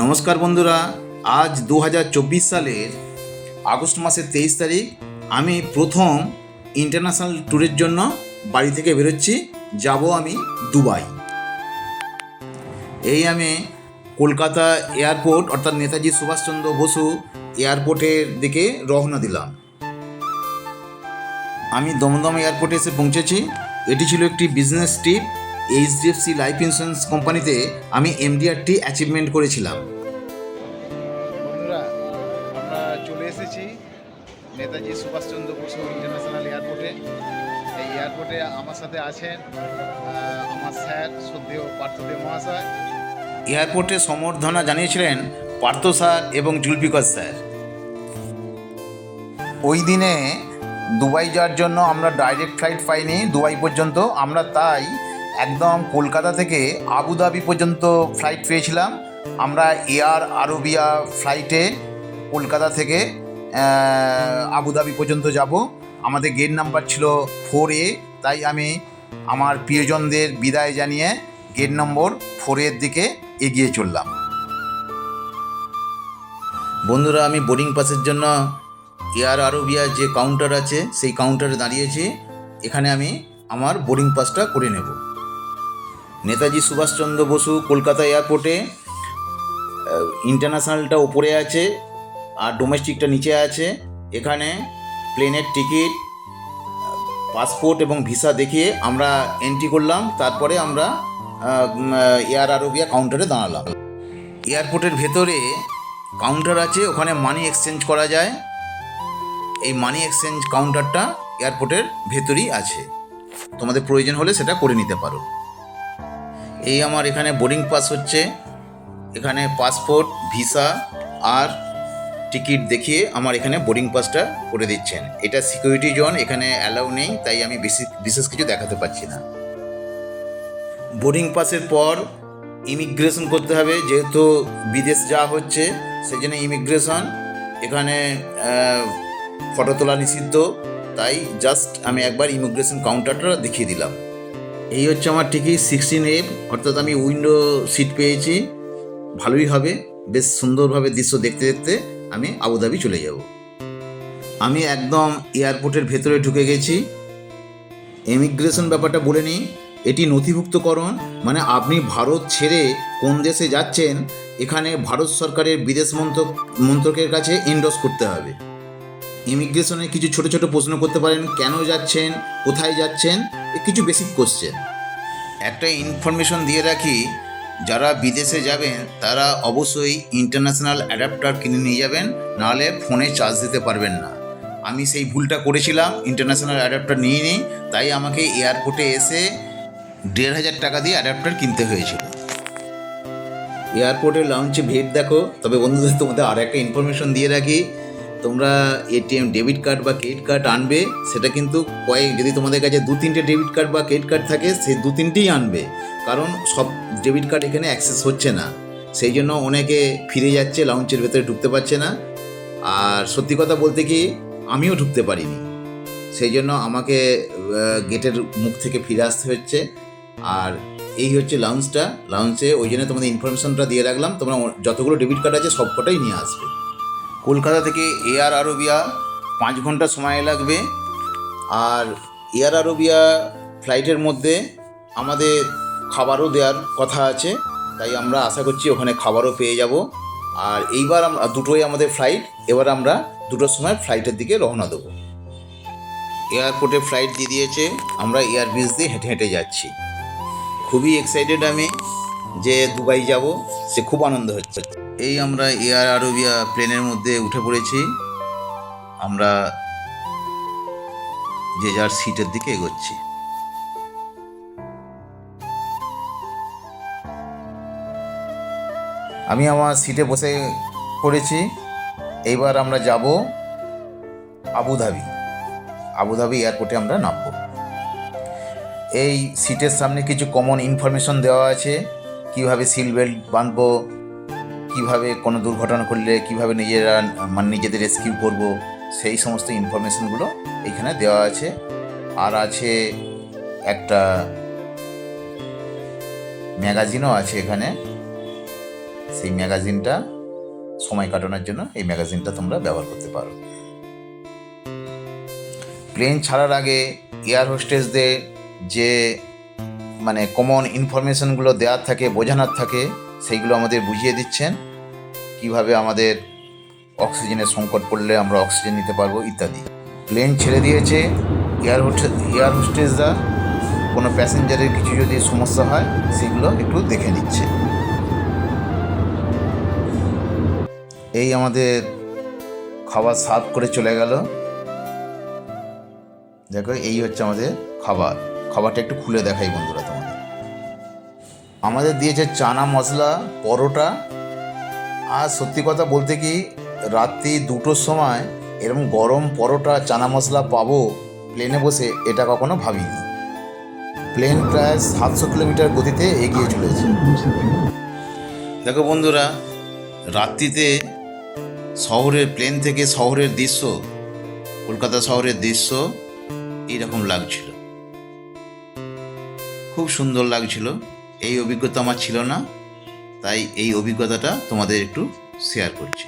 নমস্কার বন্ধুরা, আজ দু হাজার চব্বিশ সালের আগস্ট মাসের তেইশ তারিখ, আমি প্রথম ইন্টারন্যাশনাল ট্যুরের জন্য বাড়ি থেকে বেরোচ্ছি, যাব আমি দুবাই। এই আমি কলকাতা এয়ারপোর্ট, অর্থাৎ নেতাজি সুভাষচন্দ্র বসু এয়ারপোর্টের দিকে রওনা দিলাম। আমি দমদম এয়ারপোর্টে এসে পৌঁছেছি। এটি ছিল একটি business trip HDFC life insurance কোম্পানিতে আমি এমডিআরটি অ্যাচিভমেন্ট করেছিলাম। বন্ধুরা আমরা চলে এসেছি নেতাজি সুভাষচন্দ্র বসু ইন্টারন্যাশনাল এয়ারপোর্টে। এই এয়ারপোর্টে আমার সাথে আছেন আমার স্যার শ্রদ্ধেয় পার্থদেব মহাশয়। এয়ারপোর্টে সম্বর্ধনা জানিয়েছিলেন পার্থ স্যার এবং জুলফিকার স্যার। ওই দিনে দুবাই যাওয়ার জন্য আমরা ডাইরেক্ট ফ্লাইট পাইনি দুবাই পর্যন্ত। আমরা তাই একদম কলকাতা থেকে আবুধাবি পর্যন্ত ফ্লাইট পেয়েছিলাম। আমরা এয়ার আরবিয়া ফ্লাইটে কলকাতা থেকে আবুধাবি পর্যন্ত যাব। আমাদের গেট নাম্বার ছিল ফোর এ তাই আমি আমার প্রিয়জনদের বিদায় জানিয়ে গেট নম্বর ফোরের দিকে এগিয়ে চললাম। বন্ধুরা, আমি বোর্ডিং পাসের জন্য এয়ার আরবিয়া যে কাউন্টার আছে, সেই কাউন্টারে দাঁড়িয়েছি। এখানে আমি আমার বোর্ডিং পাসটা করে নেব। নেতাজি সুভাষচন্দ্র বসু কলকাতা এয়ারপোর্টে ইন্টারন্যাশনালটা ওপরে আছে আর ডোমেস্টিকটা নিচে আছে। এখানে প্লেনের টিকিট পাসপোর্ট এবং ভিসা দেখিয়ে আমরা এন্ট্রি করলাম। তারপরে আমরা এয়ার আরবিয়া কাউন্টারে দাঁড়ালাম। এয়ারপোর্টের ভেতরে কাউন্টার আছে, ওখানে মানি এক্সচেঞ্জ করা যায়। এই মানি এক্সচেঞ্জ কাউন্টারটা এয়ারপোর্টের ভেতরেই আছে। তোমাদের প্রয়োজন হলে সেটা করে নিতে পারো। এই আমার এখানে বোর্ডিং পাস হচ্ছে। এখানে পাসপোর্ট ভিসা আর টিকিট দেখিয়ে আমার এখানে বোর্ডিং পাসটা করে দিচ্ছেন। এটা সিকিউরিটি জোন এখানে অ্যালাউ নেই, তাই আমি বেশি বিশেষ কিছু দেখাতে পারছি না। বোর্ডিং পাসের পর ইমিগ্রেশন করতে হবে, যেহেতু বিদেশ যাওয়া হচ্ছে সেই জন্য ইমিগ্রেশন এখানে ফটো তোলা নিষিদ্ধ। তাই জাস্ট আমি একবার ইমিগ্রেশন কাউন্টারটা দেখিয়ে দিলাম। এই হচ্ছে আমার টিকিট সিক্সটিন এফ অর্থাৎ আমি উইন্ডো সিট পেয়েছি। ভালোই হবে, বেশ সুন্দরভাবে দৃশ্য দেখতে দেখতে আমি আবুধাবি চলে যাব। আমি একদম এয়ারপোর্টের ভেতরে ঢুকে গেছি। ইমিগ্রেশন ব্যাপারটা বলে নিই, এটি নথিভুক্তকরণ মানে আপনি ভারত ছেড়ে কোন দেশে যাচ্ছেন, এখানে ভারত সরকারের বিদেশ মন্ত্রক, মন্ত্রকের কাছে এন্ডোস করতে হবে। ইমিগ্রেশনে কিছু ছোট ছোট প্রশ্ন করতে পারেন, কেন যাচ্ছেন, কোথায় যাচ্ছেন কিছু বেসিক কোশ্চেন একটা ইনফরমেশন দিয়ে রাখি, যারা বিদেশে যাবেন, তারা অবশ্যই ইন্টারন্যাশনাল অ্যাডাপ্টার কিনে নিয়ে যাবেন, নাহলে ফোনে চার্জ দিতে পারবেন না। আমি সেই ভুলটা করেছিলাম ইন্টারন্যাশনাল অ্যাডাপ্টার নিয়ে নিই, তাই আমাকে এয়ারপোর্টে এসে দেড় হাজার টাকা দিয়ে অ্যাডাপ্টার কিনতে হয়েছিল। এয়ারপোর্টের লঞ্চে ভিড় দেখো, তবে বন্ধুদের তোমাদের আর একটা ইনফরমেশন দিয়ে রাখি তোমরা এটিএম ডেবিট কার্ড বা ক্রেডিট কার্ড আনবে, সেটা কিন্তু কয়েক, যদি তোমাদের কাছে দু তিনটে ডেবিট কার্ড বা ক্রেডিট কার্ড থাকে সেই দু তিনটেই আনবে। কারণ সব ডেবিট কার্ড এখানে অ্যাক্সেস হচ্ছে না। সেই জন্য অনেকে ফিরে যাচ্ছে লাউঞ্চের ভেতরে ঢুকতে পারছে না। আর সত্যি কথা বলতে কি, আমিও ঢুকতে পারিনি। সেই জন্য আমাকে গেটের মুখ থেকে ফিরে আসতে হচ্ছে। আর এই হচ্ছে লাউঞ্জটা লাউঞ্জে ওই জন্য তোমাদের ইনফরমেশনটা দিয়ে রাখলাম। তোমরা যতগুলো ডেবিট কার্ড আছে সব কটাই নিয়ে আসবে। কলকাতা থেকে এয়ার আরবিয়া পাঁচ ঘণ্টা সময় লাগবে। আর এয়ার আরবিয়া ফ্লাইটের মধ্যে আমাদের খাবারও দেওয়ার কথা আছে, তাই আমরা আশা করছি ওখানে খাবারও পেয়ে যাব। আর এইবার আমরা দুটোই আমাদের ফ্লাইট, এবার আমরা দুটোর সময় ফ্লাইটের দিকে রওনা দেবো। এয়ারপোর্টে ফ্লাইট দিয়ে দিয়েছে, আমরা এয়ার ব্রিজ দিয়ে হেঁটে হেঁটে যাচ্ছি। খুবই এক্সাইটেড আমি। যে দুবাই যাব, সে খুব আনন্দ হচ্ছে। এই আমরা এয়ার আরবিয়া প্লেনের মধ্যে উঠে পড়েছি। আমরা যে যার সিটের দিকে এগোচ্ছি। আমি আমার সিটে বসে পড়েছি। এইবার আমরা যাব আবুধাবি। আবুধাবি এয়ারপোর্টে আমরা নামবো। এই সিটের সামনে কিছু কমন ইনফরমেশন দেওয়া আছে। কীভাবে সিল বেল্ট বাঁধবো? কীভাবে কোনো দুর্ঘটনা করলে কীভাবে নিজেরা মানে নিজেদের রেস্কিউ করব? সেই সমস্ত ইনফরমেশনগুলো এখানে দেওয়া আছে। আর আছে একটা ম্যাগাজিনও আছে এখানে। সেই ম্যাগাজিনটা সময় কাটানোর জন্য এই ম্যাগাজিনটা তোমরা ব্যবহার করতে পারো। প্লেন ছাড়ার আগে এয়ার হোস্টেসদের যে মানে কমন ইনফরমেশনগুলো দেওয়ার থাকে, বোঝানোর থাকে, সেইগুলো আমাদের বুঝিয়ে দিচ্ছেন। কীভাবে আমাদের অক্সিজেনের সংকট পড়লে আমরা অক্সিজেন নিতে পারব, ইত্যাদি। প্লেন ছেড়ে দিয়েছে এয়ার হোস্টেস এয়ার হোস্টেসরা কোনো প্যাসেঞ্জারের কিছু যদি সমস্যা হয়, সেগুলো একটু দেখে নিচ্ছে। এই আমাদের খাবার সার্ভ করে চলে গেল। দেখো, এই হচ্ছে আমাদের খাবার। খাবারটা একটু খুলে দেখাই বন্ধুরা আমাদের দিয়েছে চানা মশলা, পরোটা। আর সত্যি কথা বলতে কি, রাত্রি দুটোর সময় এরকম গরম পরোটা, চানা মশলা পাবো প্লেনে বসে, এটা কখনো ভাবিনি। প্লেন প্রায় সাতশো কিলোমিটার গতিতে এগিয়ে চলেছে। দেখো বন্ধুরা, রাত্রিতে শহরের প্লেন থেকে শহরের দৃশ্য, কলকাতা শহরের দৃশ্য এইরকম লাগছিল। খুব সুন্দর লাগছিল। এই অভিজ্ঞতা আমার ছিল না তাই এই অভিজ্ঞতাটা তোমাদের একটু শেয়ার করছি।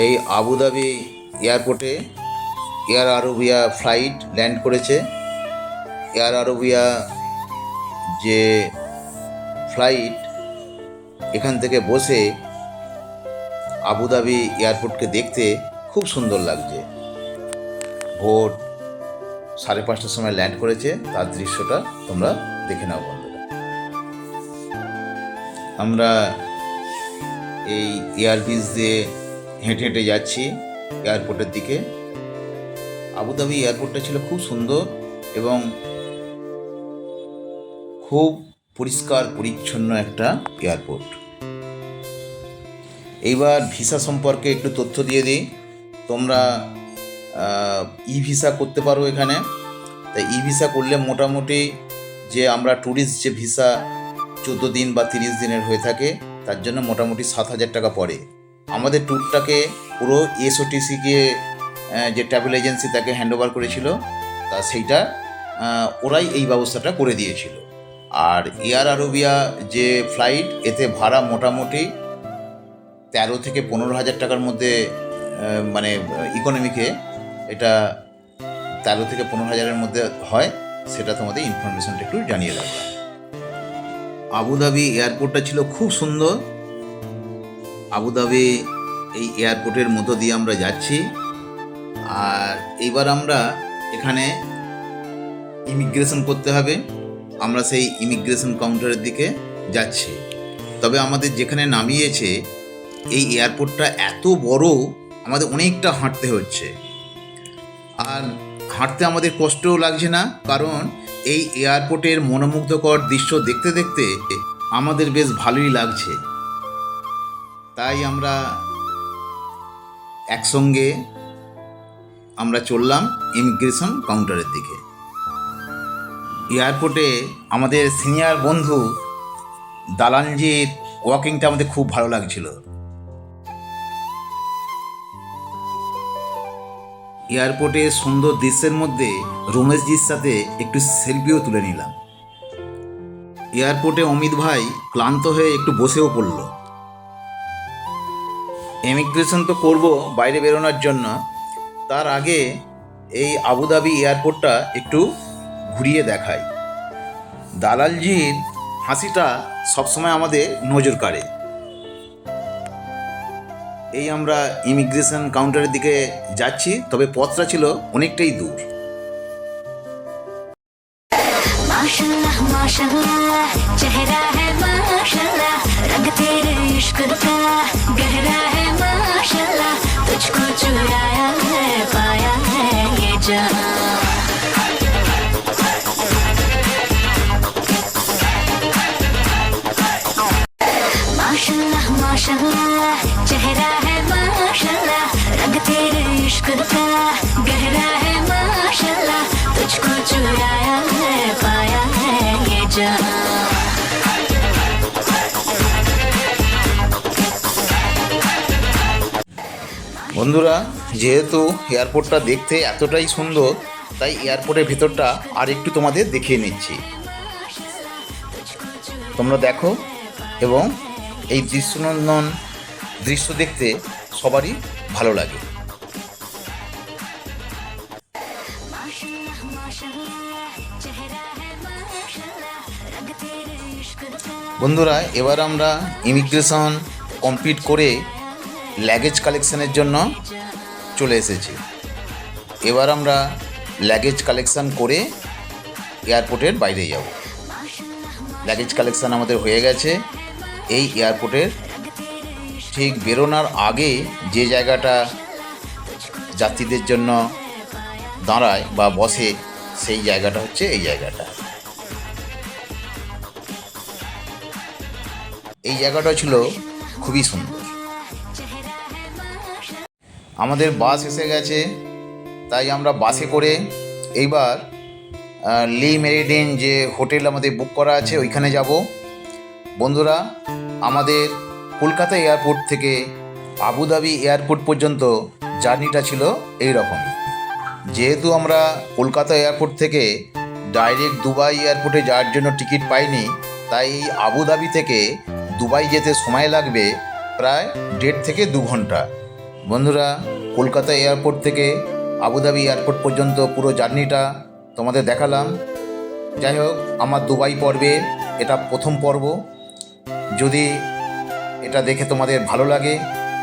এই আবুধাবি এয়ারপোর্টে এয়ার আরবিয়া ফ্লাইট ল্যান্ড করেছে। এয়ার আরবিয়া যে ফ্লাইট এখান থেকে বসে আবুধাবি এয়ারপোর্টকে দেখতে খুব সুন্দর লাগছে। ভোর সাড়ে পাঁচটার সময় ল্যান্ড করেছে। তার দৃশ্যটা তোমরা দেখে নাও বন্ধুরা। আমরা এই এয়ারবিস দিয়ে হেঁটে হেঁটে যাচ্ছি এয়ারপোর্টের দিকে। আবুধাবি এয়ারপোর্টটা ছিল খুব সুন্দর এবং খুব পরিষ্কার, পরিচ্ছন্ন একটা এয়ারপোর্ট। এইবার ভিসা সম্পর্কে একটু তথ্য দিয়ে দিই। তোমরা ই ভিসা করতে পারো এখানে। তাই ই ভিসা করলে মোটামুটি যে আমরা ট্যুরিস্ট যে ভিসা চোদ্দ দিন বা তিরিশ দিনের হয়ে থাকে, তার জন্য মোটামুটি সাত হাজার টাকা পড়ে। আমাদের ট্যুরটাকে পুরো এসওটিসিকে যে ট্রাভেল এজেন্সি তাকে হ্যান্ড ওভার করেছিল, তা সেইটা ওরাই এই ব্যবস্থাটা করে দিয়েছিল। আর এয়ার আরবিয়া যে ফ্লাইট এতে ভাড়া মোটামুটি তেরো থেকে পনেরো হাজার টাকার মধ্যে মানে ইকোনমিকে এটা তেরো থেকে পনেরো হাজারের মধ্যে হয়, সেটা তোমাদের ইনফরমেশনটা একটু জানিয়ে রাখলাম। আবুধাবি এয়ারপোর্টটা ছিল খুব সুন্দর আবুধাবি এই এয়ারপোর্টের মধ্য দিয়ে আমরা যাচ্ছি। আর এইবার আমরা এখানে ইমিগ্রেশন করতে হবে। আমরা সেই ইমিগ্রেশন কাউন্টারের দিকে যাচ্ছি। তবে আমাদের যেখানে নামিয়েছে, এই এয়ারপোর্টটা এত বড়, আমাদের অনেকটা হাঁটতে হচ্ছে। আর হাঁটতে আমাদের কষ্টও লাগছে না, কারণ এই এয়ারপোর্টের মনোমুগ্ধকর দৃশ্য দেখতে দেখতে আমাদের বেশ ভালোই লাগছে। তাই আমরা একসঙ্গে আমরা চললাম ইমিগ্রেশন কাউন্টারের দিকে। এয়ারপোর্টে আমাদের সিনিয়র বন্ধু দালানজির ওয়াকিংটা আমাদের খুব ভালো লাগছিল। এয়ারপোর্টে সুন্দর দৃশ্যের মধ্যে রমেশজির সাথে একটু সেলফিও তুলে নিলাম। এয়ারপোর্টে অমিত ভাই ক্লান্ত হয়ে একটু বসেও পড়ল। ইমিগ্রেশন তো করব বাইরে বেরোনোর জন্য। তার আগে এই আবুধাবি এয়ারপোর্টটা একটু ঘুরিয়ে দেখায় দালালজির হাসিটা সবসময় আমাদের নজর কাড়ে। এই আমরা ইমিগ্রেশন কাউন্টারের দিকে যাচ্ছি, তবে পথটা ছিল অনেকটাই দূর। বন্ধুরা, যেহেতু এয়ারপোর্টটা দেখতে এতটাই সুন্দর, তাই এয়ারপোর্টের ভেতরটা আর একটু তোমাদের দেখিয়ে নিচ্ছি। তোমরা দেখো, এবং এই দৃশ্যনন্দন দৃশ্য দেখতে সবারই ভালো লাগে। চেহারা। বন্ধুরা, এবার আমরা ইমিগ্রেশন কমপ্লিট করে ল্যাগেজ কালেকশনের জন্য চলে এসেছি। এবার আমরা ল্যাগেজ কালেকশন করে এয়ারপোর্টের বাইরে যাব। ল্যাগেজ কালেকশন আমাদের হয়ে গেছে। এই এয়ারপোর্টের ঠিক বেরোনোর আগে যে জায়গাটা যাত্রীদের জন্য দাঁড়ায় বা বসে, সেই জায়গাটা হচ্ছে এই জায়গাটা। এই জায়গাটা ছিল খুবই সুন্দর। আমাদের বাস এসে গেছে, তাই আমরা বাসে করে এইবার লি মেরিডিন যে হোটেল আমাদের বুক করা আছে, ওইখানে যাব। বন্ধুরা, আমাদের কলকাতা এয়ারপোর্ট থেকে আবুধাবি এয়ারপোর্ট পর্যন্ত জার্নিটা ছিল এই রকম যেহেতু আমরা কলকাতা এয়ারপোর্ট থেকে ডাইরেক্ট দুবাই এয়ারপোর্টে যাওয়ার জন্য টিকিট পাইনি, তাই আবুধাবি থেকে দুবাই যেতে সময় লাগবে প্রায় দেড় থেকে দু ঘণ্টা। বন্ধুরা, কলকাতা এয়ারপোর্ট থেকে আবুধাবি এয়ারপোর্ট পর্যন্ত পুরো জার্নিটা তোমাদের দেখালাম। যাই হোক, আমার দুবাই পর্বে এটা প্রথম পর্ব। যদি এটা দেখে তোমাদের ভালো লাগে,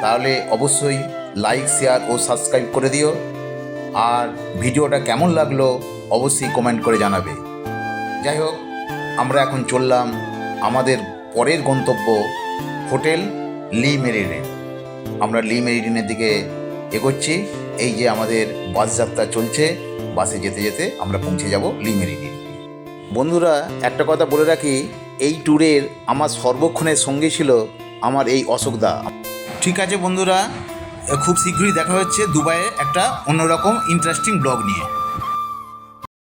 তাহলে অবশ্যই লাইক শেয়ার ও সাবস্ক্রাইব করে দিও। আর ভিডিওটা কেমন লাগল, অবশ্যই কমেন্ট করে জানাবে। যাই হোক, আমরা এখন চললাম আমাদের পরের গন্তব্য হোটেল লি মেরিডিন আমরা লি মেরিডিনের দিকে এগোচ্ছি। এই যে আমাদের বাস যাত্রা চলছে, বাসে যেতে যেতে আমরা পৌঁছে যাব লি মেরিডিন বন্ধুরা, একটা কথা বলে রাখি, এই ট্যুরের আমার সর্বক্ষণের সঙ্গে ছিল আমার এই অশোকদা ঠিক আছে বন্ধুরা খুব শীঘ্রই দেখা হচ্ছে দুবাইয়ে একটা অন্যরকম ইন্টারেস্টিং ব্লগ নিয়ে।